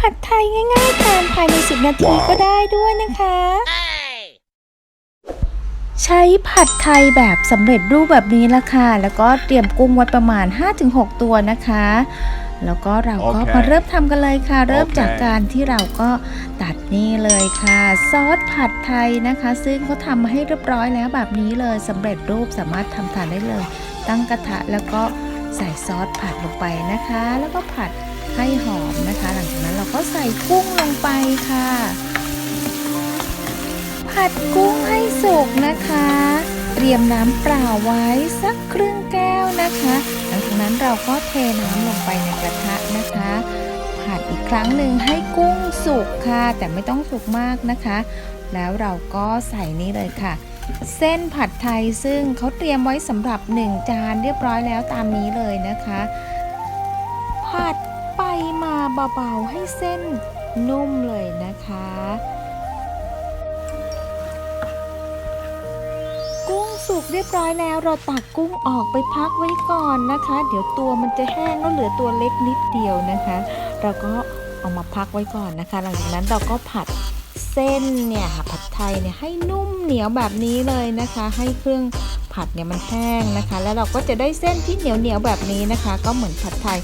ผัดไทยง่ายๆทานภายใน 10 นาทีก็ได้ด้วยนะคะ ใช้ผัดไทยแบบสำเร็จรูปแบบนี้ละค่ะ แล้วก็เตรียมกุ้งไว้ประมาณ 5-6 ตัวนะคะแล้วก็เราก็โอเคมาเริ่มทำกันเลยค่ะ เริ่มโอเคจากการที่เราก็ตัดนี่เลยค่ะ ซอสผัดไทยนะคะ ซึ่งเขาทำมาให้เรียบร้อยแล้วแบบนี้เลยสำเร็จรูปสามารถทำทานได้เลย ตั้งกระทะแล้วก็ใส่ซอสผัดลงไปนะคะ แล้วก็ผัด ให้หอมนะคะ หลังจากนั้นเราก็ใส่กุ้งลงไปค่ะ ผัดกุ้งให้สุกนะคะ เตรียมน้ำเปล่าไว้สักครึ่งแก้วนะคะ หลังจากนั้นเราก็เทน้ำลงไปในกระทะนะคะ ผัดอีกครั้งหนึ่งให้กุ้งสุกค่ะ แต่ไม่ต้องสุกมากนะคะ แล้วเราก็ใส่นี่เลยค่ะเส้นผัดไทยซึ่งเขาเตรียมไว้สำหรับ 1 จานเรียบร้อยแล้วตามนี้เลยนะคะ ผัด ไปมาเบาๆให้เส้นนุ่มเลยนะคะ กุ้งสุกเรียบร้อยแล้วเราตักกุ้งออกไปพักไว้ก่อนนะคะ เดี๋ยวตัวมันจะแห้งแล้วเหลือตัวเล็กนิดเดียวนะคะ เราก็เอามาพักไว้ก่อนนะคะ หลังจากนั้นเราก็ผัดเส้นเนี่ยค่ะผัดไทยเนี่ยให้นุ่มเหนียวแบบนี้เลยนะคะ ให้เครื่องผัดเนี่ยมันแห้งนะคะ แล้วเราก็จะได้เส้นที่เหนียวเหนียวๆแบบนี้นะคะ ก็เหมือนผัดไทย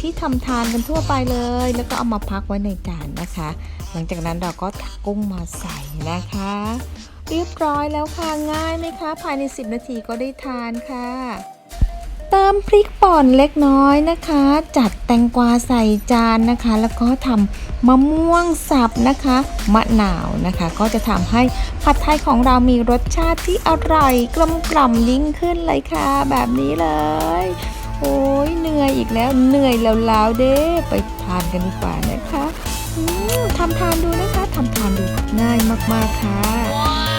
ที่ทำทานกันทั่วไปเลย แล้วก็เอามาพักไว้ในจานนะคะ หลังจากนั้นเราก็ตักกุ้งมาใส่นะคะ เรียบร้อยแล้วค่ะง่ายไหมคะ ภายใน 10 นาทีก็ได้ทานค่ะเติมพริกป่อนเล็กน้อยนะคะ จัดแตงกวาใส่จานนะคะ แล้วก็ทำมะม่วงสับนะคะ มะนาวนะคะ ก็จะทำให้ผัดไทยของเรามีรสชาติที่อร่อยกลมกล่อมยิ่งขึ้นเลยค่ะ แบบนี้เลย โอ้ยเหนื่อยอีกแล้วเหนื่อยแล้วๆเด้ไปทานกันดีกว่านะคะทำทานดูนะคะทำทานดูง่ายมากๆค่ะ